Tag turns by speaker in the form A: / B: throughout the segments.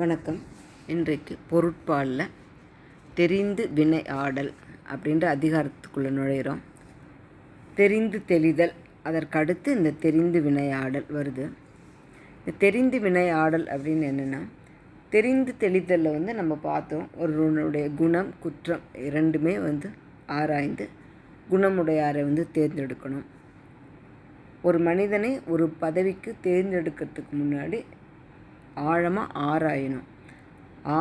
A: வணக்கம். இன்றைக்கு பொருட்பாலில் தெரிந்து வினை ஆடல் அப்படின்ற அதிகாரத்துக்குள்ளே நுழைகிறோம் தெரிந்து தெளிதல் அதற்கடுத்து இந்த தெரிந்து வினையாடல் வருது. இந்த தெரிந்து வினையாடல் அப்படின்னு என்னென்னா தெரிந்து தெளிதலில் வந்து நம்ம பார்த்தோம் ஒருவனுடைய குணம் குற்றம் இரண்டுமே வந்து ஆராய்ந்து குணமுடையாரை வந்து தேர்ந்தெடுக்கணும். ஒரு மனிதனை ஒரு பதவிக்கு தேர்ந்தெடுக்கிறதுக்கு முன்னாடி ஆழமாக ஆராயணும்.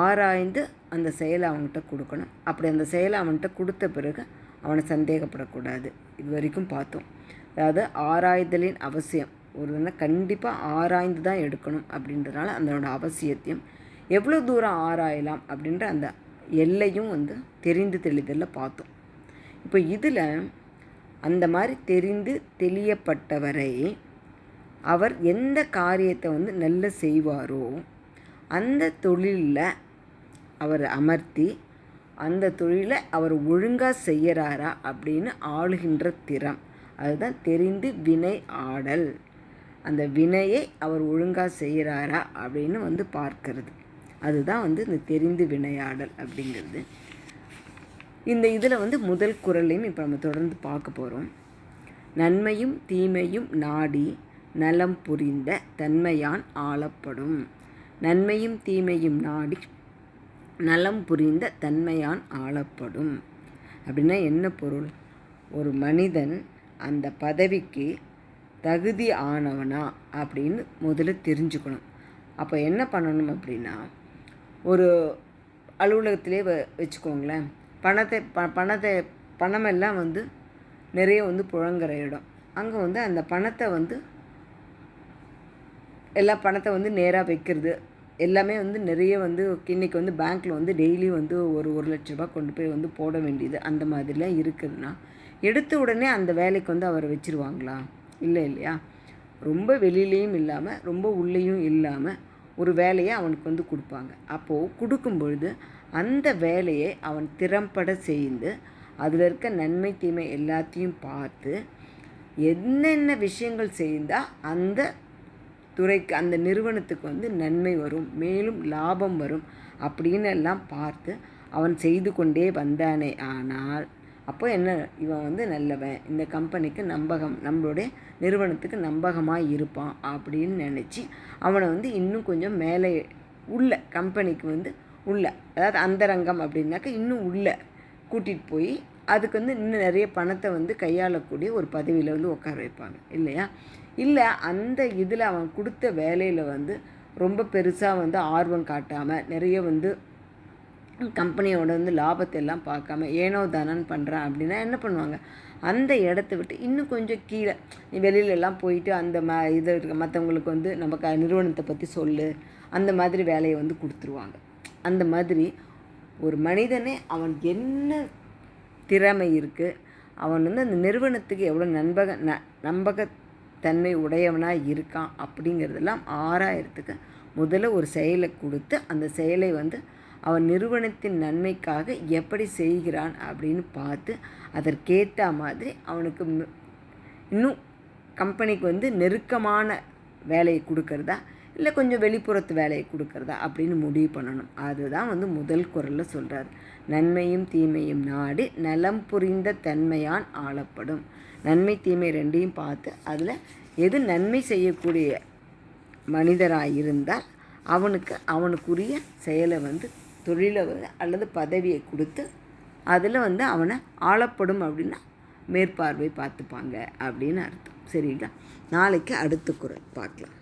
A: ஆராய்ந்து அந்த செயலை அவன்கிட்ட கொடுக்கணும். அப்படி அந்த செயலை அவன்கிட்ட கொடுத்த பிறகு அவனை சந்தேகப்படக்கூடாது. இது வரைக்கும் பார்த்தோம். அதாவது ஆராய்தலின் அவசியம். ஒருவனை கண்டிப்பாக ஆராய்ந்து தான் எடுக்கணும் அப்படின்றதுனால அதனோட அவசியத்தையும் எவ்வளோ தூரம் ஆராயலாம் அப்படின்ற அந்த எல்லையும் வந்து தெரிந்து தெளிதலில் பார்த்தோம். இப்போ இதில் அந்த மாதிரி தெரிந்து தெளியப்பட்டவரை அவர் எந்த காரியத்தை வந்து நல்ல செய்வாரோ அந்த தொழிலில் அவர் அமர்த்தி அந்த தொழிலை அவர் ஒழுங்காக செய்கிறாரா அப்படின்னு ஆளுகின்ற திறம். அதுதான் தெரிந்து வினை ஆடல். அந்த வினையை அவர் ஒழுங்காக செய்கிறாரா அப்படின்னு வந்து பார்க்கறது. அதுதான் வந்து இந்த தெரிந்து வினையாடல் அப்படிங்கிறது. இந்த இதில் வந்து முதல் குரலையும் இப்போ நம்ம தொடர்ந்து பார்க்க போகிறோம் நன்மையும் தீமையும் நாடி நலம் புரிந்த தன்மையான் ஆளப்படும். நன்மையும் தீமையும் நாடி நலம் புரிந்த தன்மையான் ஆளப்படும். அப்படின்னா என்ன பொருள்? ஒரு மனிதன் அந்த பதவிக்கு தகுதி ஆனவனா அப்படின்னு முதல்ல தெரிஞ்சுக்கணும். அப்போ என்ன பண்ணணும் அப்படின்னா ஒரு அலுவலகத்திலே வ வச்சுக்கோங்களேன். பணத்தை ப பணத்தை பணமெல்லாம் வந்து நிறைய வந்து புழங்குற இடம். அங்கே வந்து அந்த பணத்தை வந்து எல்லா பணத்தை வந்து நேராக வைக்கிறது. எல்லாமே வந்து நிறைய வந்து இன்றைக்கி வந்து பேங்க்கில் வந்து டெய்லி வந்து ஒரு ஒரு லட்ச ரூபா கொண்டு போய் வந்து போட வேண்டியது அந்த மாதிரிலாம் இருக்குதுன்னா எடுத்த உடனே அந்த வேலைக்கு வந்து அவரை வச்சுருவாங்களா? இல்லை இல்லையா? ரொம்ப வெளியிலையும் இல்லாமல் ரொம்ப உள்ளேயும் இல்லாமல் ஒரு வேலையை அவனுக்கு வந்து கொடுப்பாங்க. அப்போது கொடுக்கும் பொழுது அந்த வேலையை அவன் திறம்பட செய்து அதில் இருக்க நன்மை தீமை எல்லாத்தையும் பார்த்து என்னென்ன விஷயங்கள் செய்தால் அந்த துறைக்கு அந்த நிறுவனத்துக்கு வந்து நன்மை வரும் மேலும் லாபம் வரும் அப்படின்னு எல்லாம் பார்த்து அவன் செய்து கொண்டே வந்தானே. ஆனால் அப்போ என்ன இவன் வந்து நல்லவன். இந்த கம்பெனிக்கு நம்பகம் நம்மளுடைய நிறுவனத்துக்கு நம்பகமாக இருப்பான் அப்படின்னு நினச்சி அவனை வந்து இன்னும் கொஞ்சம் மேலே உள்ள கம்பெனிக்கு வந்து உள்ள அதாவது அந்தரங்கம் அப்படின்னாக்கா இன்னும் உள்ள கூட்டிகிட்டு போய் அதுக்கு வந்து இன்னும் நிறைய பணத்தை வந்து கையாளக்கூடிய ஒரு பதவியில் வந்து உட்கார வைப்பாங்க. இல்லையா? இல்லை அந்த இதில் அவன் கொடுத்த வேலையில் வந்து ரொம்ப பெருசாக வந்து ஆர்வம் காட்டாமல் நிறைய வந்து கம்பெனியோட வந்து லாபத்தை எல்லாம் பார்க்காம ஏனோ தானன் பண்ணுறான் அப்படின்னா என்ன பண்ணுவாங்க? அந்த இடத்த விட்டு இன்னும் கொஞ்சம் கீழே நீ வெளியிலலாம் போயிட்டு அந்த ம இது இருக்க மற்றவங்களுக்கு வந்து நம்ம க நிறுவனத்தை பற்றி சொல்லு அந்த மாதிரி வேலையை வந்து கொடுத்துருவாங்க. அந்த மாதிரி ஒரு மனிதனே அவன் என்ன திறமை இருக்குது அவன் வந்து அந்த நிறுவனத்துக்கு எவ்வளோ நண்பக ந நம்பகத்தன்மை உடையவனாக இருக்கான் அப்படிங்கிறதெல்லாம் ஆறாயிரத்துக்கு முதல்ல ஒரு செயலை கொடுத்து அந்த செயலை வந்து அவன் நிறுவனத்தின் நன்மைக்காக எப்படி செய்கிறான் அப்படின்னு பார்த்து அதற்கேற்ற மாதிரி அவனுக்கு இன்னும் கம்பெனிக்கு வந்து நெருக்கமான வேலையை கொடுக்கறதா இல்லை கொஞ்சம் வெளிப்புறத்து வேலையை கொடுக்குறதா அப்படின்னு முடிவு பண்ணணும். அதுதான் வந்து முதல் குரலில் சொல்கிறார் நன்மையும் தீமையும் நாடி நலம் புரிந்த தன்மையான் ஆளப்படும். நன்மை தீமை ரெண்டையும் பார்த்து அதில் எது நன்மை செய்யக்கூடிய மனிதராக இருந்தால் அவனுக்கு அவனுக்குரிய செயலை வந்து தொழிலை அல்லது பதவியை கொடுத்து அதில் வந்து அவனை ஆளப்படும் அப்படின்னா மேற்பார்வை பார்த்துப்பாங்க அப்படின்னு அர்த்தம். சரிங்களா? நாளைக்கு அடுத்த குரல் பார்க்கலாம்.